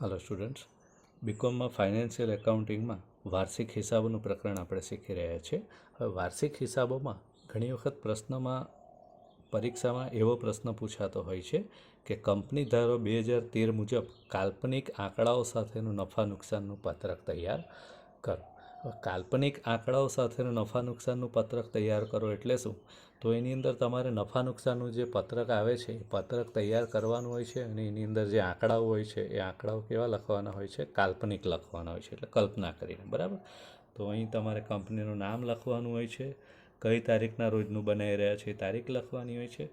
હાલો students બીકોમમાં financial એકાઉન્ટિંગમાં વાર્ષિક હિસાબોનું પ્રકરણ આપણે શીખી રહ્યા છીએ. હવે વાર્ષિક હિસાબોમાં ઘણી વખત પ્રશ્નમાં, પરીક્ષામાં એવો પ્રશ્ન પૂછાતો હોય છે કે કંપની ધારો બે હજાર તેર મુજબ કાલ્પનિક આંકડાઓ સાથેનું નફા નુકસાનનું પત્રક તૈયાર કરો. કાલ્પનિક આંકડાઓ સાથેનું નફા નુકસાનનું પત્રક તૈયાર કરો એટલે શું? તો એની અંદર તમારે નફા નુકસાનનું જે પત્રક આવે છે, એ પત્રક તૈયાર કરવાનું હોય છે અને એની અંદર જે આંકડાઓ હોય છે, એ આંકડાઓ કેવા લખવાના હોય છે? કાલ્પનિક લખવાના હોય છે, એટલે કલ્પના કરીને, બરાબર? તો અહીં તમારે કંપનીનું નામ લખવાનું હોય છે, કઈ તારીખના રોજનું બનાવી રહ્યા છે એ તારીખ લખવાની હોય છે,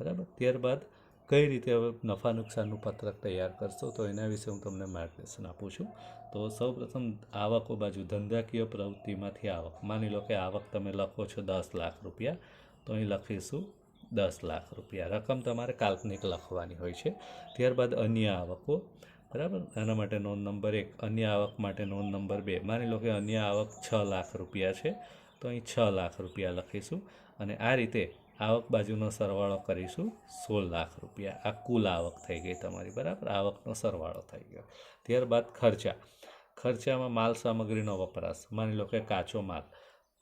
બરાબર? ત્યારબાદ કઈ રીતે નફા નુકસાનનું પત્રક તૈયાર કરશો, તો એના વિશે હું તમને માર્ગદર્શન આપું છું. તો સૌપ્રથમ આવકો બાજુ ધંધાકીય પ્રવૃત્તિમાંથી આવક. માની લો કે આવક તમે લખો છો દસ લાખ રૂપિયા, તો અહીં લખીશું દસ લાખ રૂપિયા. રકમ તમારે કાલ્પનિક લખવાની હોય છે. ત્યારબાદ અન્ય આવકો. બરાબર? આના માટે નોંધ નંબર એક. અન્ય આવક માટે નોંધ નંબર બે. માની લો કે અન્ય આવક છ લાખ રૂપિયા છે, તો અહીં છ લાખ રૂપિયા લખીશું. અને આ રીતે આવક બાજુનો સરવાળો કરીશું સોળ લાખ રૂપિયા. આ કુલ આવક થઈ ગઈ તમારી, બરાબર? આવકનો સરવાળો થઈ ગયો. ત્યારબાદ ખર્ચા. ખર્ચામાં માલ સામગ્રીનો વપરાશ. માની લો કે કાચો માલ,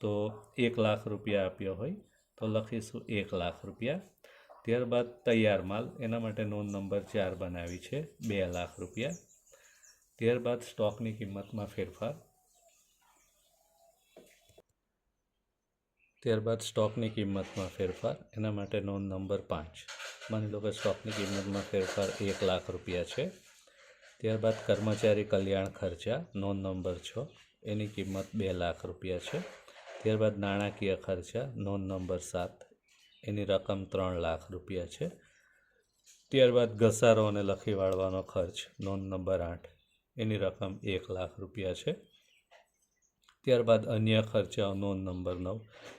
તો એક લાખ રૂપિયા આપ્યો હોય, તો લખીશું એક લાખ રૂપિયા. ત્યારબાદ તૈયાર માલ, એના માટે નોંધ નંબર ચાર બનાવી છે, બે લાખ રૂપિયા. ત્યારબાદ સ્ટોકની કિંમતમાં ફેરફાર. ત્યારબાદ સ્ટોકની કિંમતમાં ફેરફાર, એના માટે નોંધ નંબર પાંચ. માની લો કે સ્ટોકની કિંમતમાં ફેરફાર એક લાખ રૂપિયા છે. ત્યારબાદ કર્મચારી કલ્યાણ ખર્ચા, નોંધ નંબર છ, એની કિંમત બે લાખ રૂપિયા છે. ત્યારબાદ નાણાકીય ખર્ચા, નોંધ નંબર સાત, એની રકમ ત્રણ લાખ રૂપિયા છે. ત્યારબાદ ઘસારો અને લખી વાળવાનો ખર્ચ, નોંધ નંબર આઠ, એની રકમ એક લાખ રૂપિયા છે. ત્યારબાદ અન્ય ખર્ચા નોંધ નંબર નવ.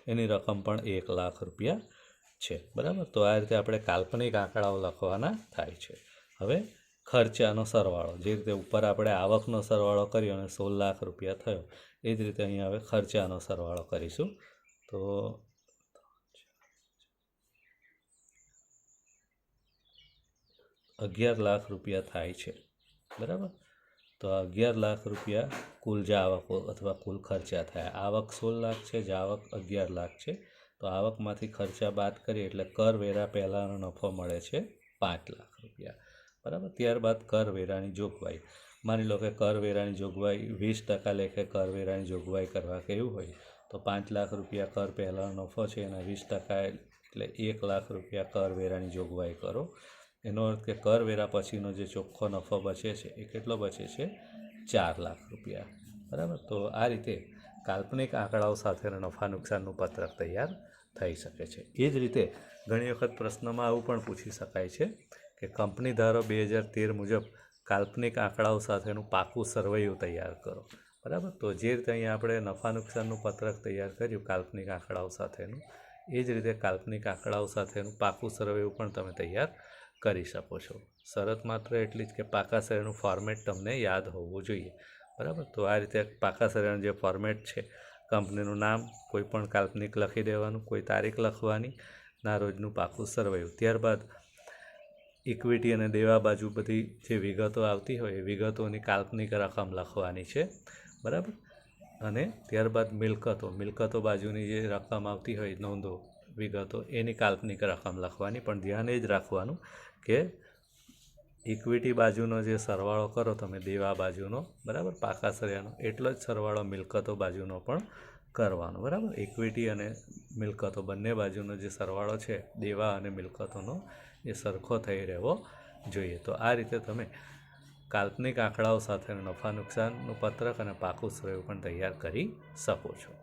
એની રકમ પણ એક લાખ રૂપિયા છે. બરાબર? તો આ રીતે આપણે કાલ્પનિક આંકડાઓ લખવાના થાય છે. હવે ખર્ચાનો સરવાળો. જે રીતે ઉપર આપણે આવકનો સરવાળો કર્યો અને સોળ લાખ રૂપિયા થયો, એ જ રીતે અહીંયા હવે ખર્ચાનો સરવાળો કરીશું. તો અગિયાર લાખ રૂપિયા થાય છે. બરાબર? તો અગિયાર લાખ રૂપિયા કુલ જે આવકો અથવા કુલ ખર્ચા થયા. આવક સોળ લાખ છે, જે આવક અગિયાર લાખ છે. તો આવકમાંથી ખર્ચા બાદ કરીએ એટલે કરવેરા પહેલાંનો નફો મળે છે પાંચ લાખ રૂપિયા. બરાબર? ત્યારબાદ કરવેરાની જોગવાઈ. માની લો કે કરવેરાની જોગવાઈ, વીસ ટકા લેખે કરવેરાની જોગવાઈ કરવા કહ્યું હોય, તો પાંચ લાખ રૂપિયા કર પહેલાંનો નફો છે, એના વીસ ટકા એટલે એક લાખ રૂપિયા કરવેરાની જોગવાઈ કરો. એનો અર્થ કે કરવેરા પછીનો જે ચોખ્ખો નફો બચે છે, એ કેટલો બચે છે? ચાર લાખ રૂપિયા. બરાબર? તો આ રીતે કાલ્પનિક આંકડાઓ સાથેના નફા નુકસાનનું પત્રક તૈયાર થઈ શકે છે. એ જ રીતે ઘણી વખત પ્રશ્નમાં આવું પણ પૂછી શકાય છે કે કંપની ધારો બે હજાર તેર મુજબ કાલ્પનિક આંકડાઓ સાથેનું પાકું સર્વૈયું તૈયાર કરો. બરાબર? તો જે રીતે અહીંયા આપણે નફા નુકસાનનું પત્રક તૈયાર કર્યું કાલ્પનિક આંકડાઓ સાથેનું, એ જ રીતે કાલ્પનિક આંકડાઓ સાથેનું પાકું સર્વૈયું પણ તમે તૈયાર કરી શકો છો. શરત માત્ર એટલી જ કે પાકા શરીરનું ફોર્મેટ તમને યાદ હોવું જોઈએ. બરાબર? તો આ રીતે પાકા શરીરનું જે ફોર્મેટ છે કંપનીનું નામ, કોઈ પણ કાલ્પનિક લખી દેવાનું, કોઈ તારીખ લખવાની, ના રોજનું પાકું સરવાયું ત્યારબાદ ઇક્વિટી અને દેવા બાજુ બધી જે વિગતો આવતી હોય, એ વિગતોની કાલ્પનિક રકમ લખવાની છે. બરાબર? અને ત્યારબાદ મિલકતો. મિલકતો બાજુની જે રકમ આવતી હોય, નોંધો વિગતો, એની કાલ્પનિક રકમ લખવાની. પણ ધ્યાન એ જ રાખવાનું કે ઇક્વિટી બાજુનો જે સરવાળો કરો તમે, દેવા બાજુનો, બરાબર? પાકા સરિયાનો એટલો જ સરવાળો મિલકતો બાજુનો પણ કરવાનો, બરાબર? ઇક્વિટી અને મિલકતો બંને બાજુનો જે સરવાળો છે, દેવા અને મિલકતોનો, એ સરખો થઈ રહેવો જોઈએ. તો આ રીતે તમે કાલ્પનિક આંકડાઓ સાથે નફા નુકસાનનું પત્રક અને પાકું શ્રેય પણ તૈયાર કરી શકો છો.